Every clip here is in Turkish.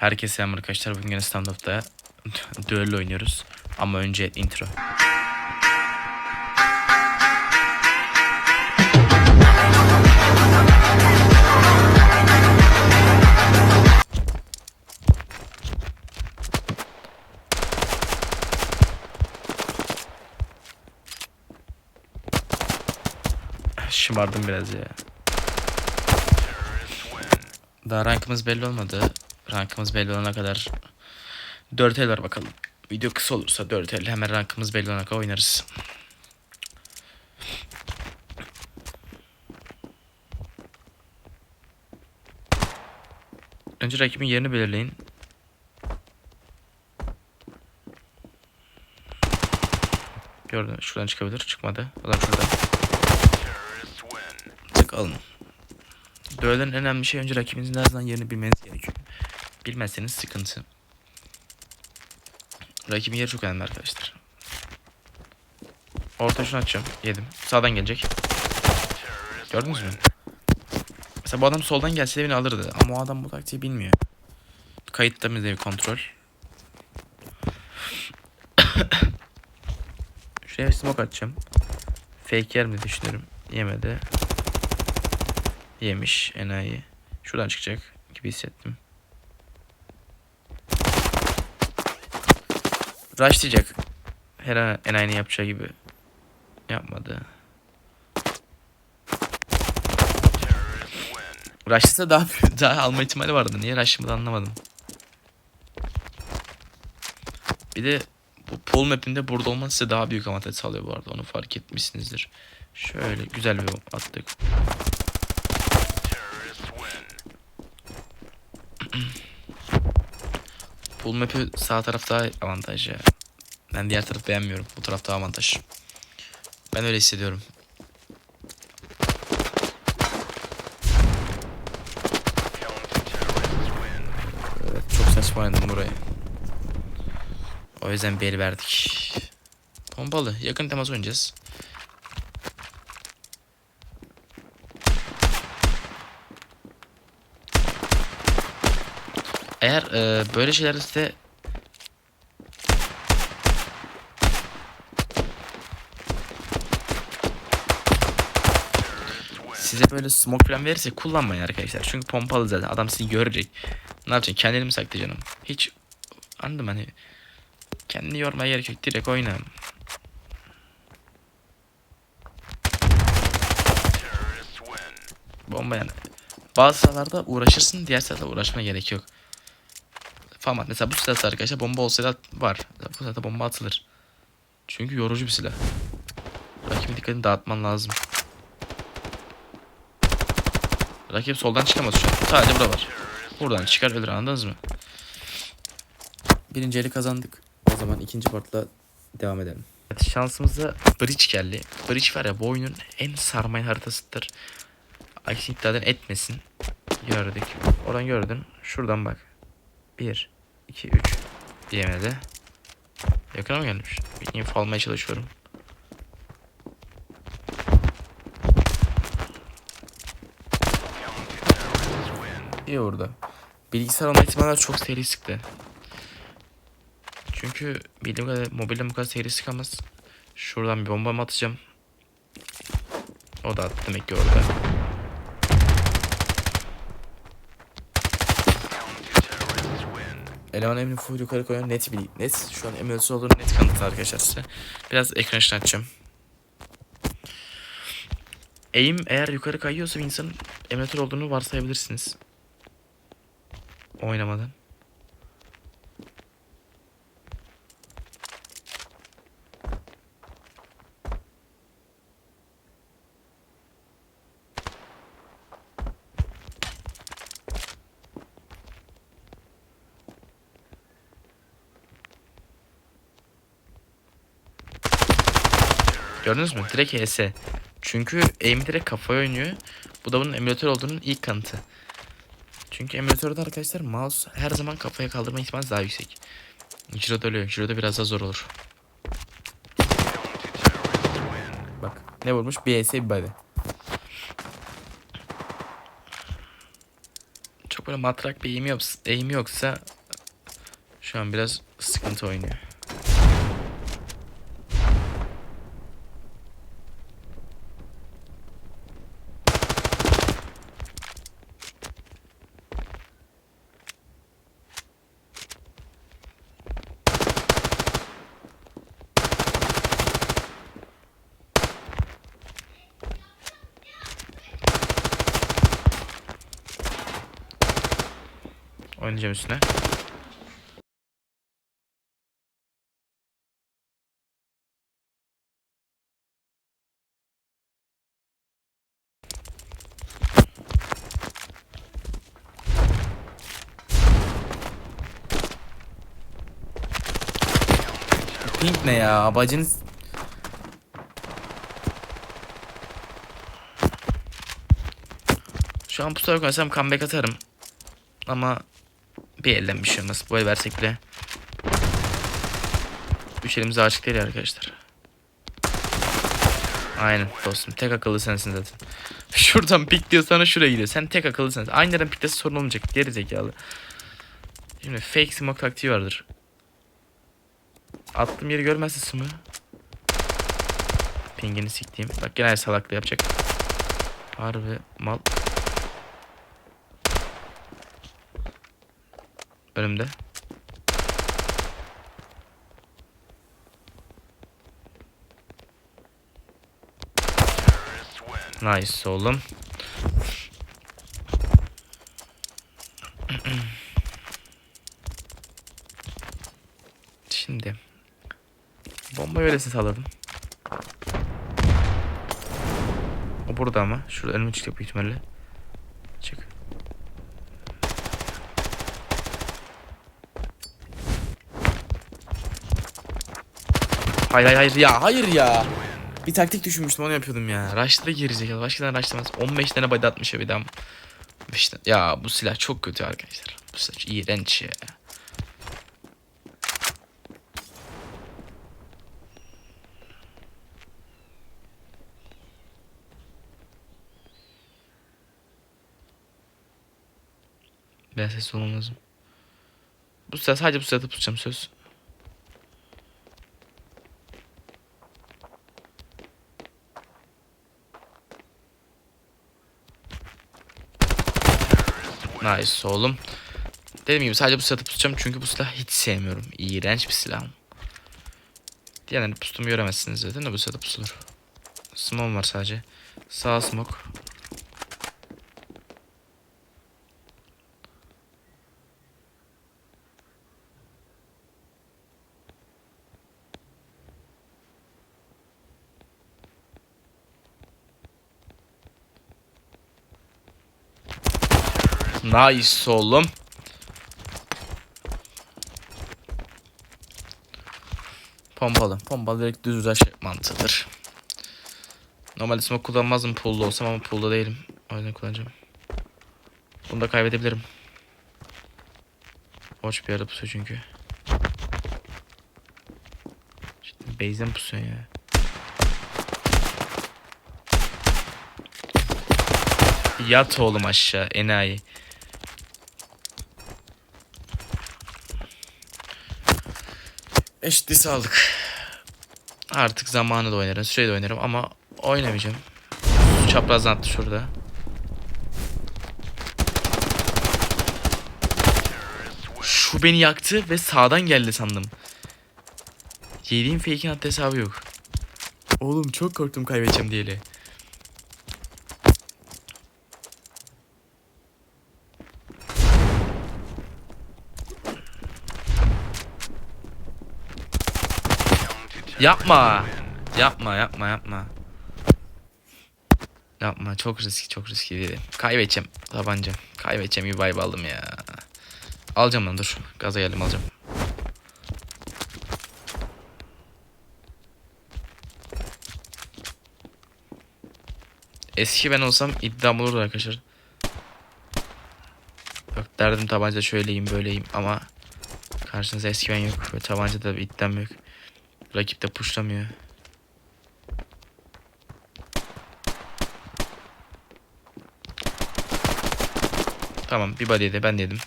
Herkese selam arkadaşlar. Bugün yine stand-up'ta düello oynuyoruz. Ama önce intro. Şımardım biraz ya. Daha rankımız belli olmadı. Rankımız belli olana kadar 4 el var bakalım. Video kısa olursa 4 el hemen rankımız belli olana kadar oynarız. Önce rakibin yerini belirleyin. Gördün mü? Şuradan çıkabilir. Çıkmadı. Adam şurada. Tık alın. Duellerin en önemli şey önce rakibinizin her zaman yerini bilmeniz gerekiyor. Bilmezseniz sıkıntı. Rakibin yeri çok önemli arkadaşlar. Orta şunu açacağım. Yedim. Sağdan gelecek. Gördünüz mü? Mesela bu adam soldan gelse de beni alırdı. Ama o adam bu taktiği bilmiyor. Kayıtta bir kontrol. Şuraya smoke atacağım. Fake yer mi düşünüyorum. Yemedi. Yemiş enayi. Şuradan çıkacak gibi hissettim. Rushlayacak. Her an enayinin yapacağı gibi. Yapmadı. Rushlasa daha daha alma ihtimali vardı. Niye rushlamadı anlamadım. Bir de bu pool map'inde burada olması size daha büyük avantaj sağlıyor bu arada. Onu fark etmişsinizdir. Şöyle güzel bir attık. Pool map'i sağ taraf daha avantaj ya. Ben diğer tarafı beğenmiyorum. Bu taraf daha avantaj. Ben öyle hissediyorum. Evet çok saçma oynadım burayı. O yüzden bir el verdik. Pompalı. Yakın temas oynayacağız. Eğer e, böyle şeyler size size böyle smoke falan verirse kullanmayın arkadaşlar. Çünkü pompalı zaten adam sizi görecek. Ne yapacaksın? Kendini mi saklayacaksın? Hiç anladım hani kendini yormaya gerek yok. Direkt oyna. Bomba yani. Bazı sıralarda uğraşırsın, diğer sırada uğraşmaya gerek yok. Famat mesela bu silahta arkadaşlar bomba olsaydı var. Bu silahta bomba atılır. Çünkü yorucu bir silah. Rakibin dikkatini dağıtman lazım. Rakip soldan çıkamaz şu an. Sadece burada var. Buradan çıkar ölür anladınız mı? Birinci eli kazandık. O zaman ikinci partla devam edelim. Evet, şansımıza Bridge geldi. Bridge var ya bu oyunun en sarmayan haritasıdır. Aksi iddiadan etmesin. Gördük. Oradan gördün. Şuradan bak. 1, 2, 3 diyemedi. Yakına mı gelmiş? Bir info almaya çalışıyorum. İyi orada. Bilgisayar olma ihtimaller çok seri sıktı. Çünkü bildiğim kadar mobilde bu kadar seri sıkamaz. Şuradan bir bomba mı atacağım? O da attı demek ki orada. Eleman emni full yukarı koyan net bir net şu an emülatör olduğunu net kanıtlı arkadaşlar size. Biraz ekran açacağım. Eğim eğer yukarı kayıyorsa bir insanın emülatör olduğunu varsayabilirsiniz. Oynamadan. Gördünüz mü? Direkt HS. Çünkü aim direkt kafaya oynuyor. Bu da bunun emülatör olduğunun ilk kanıtı. Çünkü emülatörde arkadaşlar mouse her zaman kafaya kaldırma ihtimali daha yüksek. Jiro'da ölüyor. Jiro'da biraz daha zor olur. Bak ne vurmuş? Bir HS bir body. Çok böyle matrak bir yoksa, eğim yoksa şu an biraz sıkıntı oynuyor. Oynayacağım üstüne. Pink ne ya? Bacınız... Şu an pusuya koysam comeback atarım. Ama bir elden bir şey olmaz. Bu el versek bile. Üç elimize açık değil arkadaşlar. Aynen dostum. Tek akıllı sensin zaten. Şuradan pik diyor sana şuraya gidiyor. Sen tek akıllı sensin. Aynı yerden piklesi sorun olmayacak. Geri zekalı. Şimdi fake smoke taktiği vardır. Attığım yeri görmezse sumu. Pingini siktiğim. Bak gene salaklı yapacak. Harbi mal. Önümde. Nice oğlum. Şimdi bomba öylesine salladım. O burada ama. Şurada önüme çıkacak büyük ihtimalle. Hayır hayır hayır ya hayır ya. Bir taktik düşünmüştüm onu yapıyordum ya. Rush'ta girecek. Başkadan rush'lamaz. 15 tane body atmış ya bir daha. İşte, ya bu silah çok kötü arkadaşlar. Bu silah iğrenç ya. Ben ses olmam lazım. Bu silah sadece bu silahı tutacağım söz. Nice oğlum. Dediğim gibi sadece bu silahı pusacağım çünkü bu silahı hiç sevmiyorum. İğrenç bir silah. Diğerlerini pustumu göremezsiniz zaten de bu silahı pusulur. Smoke var sadece. Sağ smoke. Nice oğlum. Pompalı. Pompalı direkt düz uzaş mantığıdır. Normalde smoke kullanmazdım pool'da olsam ama pool'da değilim. O yüzden kullanacağım. Bunu da kaybedebilirim. Hoş bir yerde pusuyor çünkü. Cidden base'den pusuyor ya. Yat oğlum aşağı enayi. Eşitli sağlık. Artık zamanı da oynarım, süreyi de oynarım ama oynamayacağım. Çaprazdan attı şurada. Şu beni yaktı ve sağdan geldi sandım. Yediğim fake'in hatta hesabı yok. Oğlum çok korktum kaybedeceğim diyeli. Yapma. Yapma yapma yapma. Yapma çok riskli çok riskli. Kaybedeceğim tabanca. Kaybedeceğim bir vibe aldım ya. Alacağım lan dur. Gaza geldim alacağım. Eski ben olsam iddiam olurdu arkadaşlar. Yok derdim tabanca şöyleyim böyleyim ama karşınızda eski ben yok ve tabanca da bir iddiam yok. Rakip de pushlamıyor. Tamam bir body yedi ben de yedim.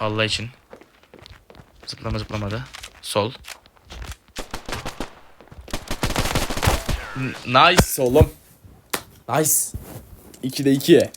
Allah için. Zıplama zıplamadı. Sol. N- Nice oğlum. Nice. 2'de 2.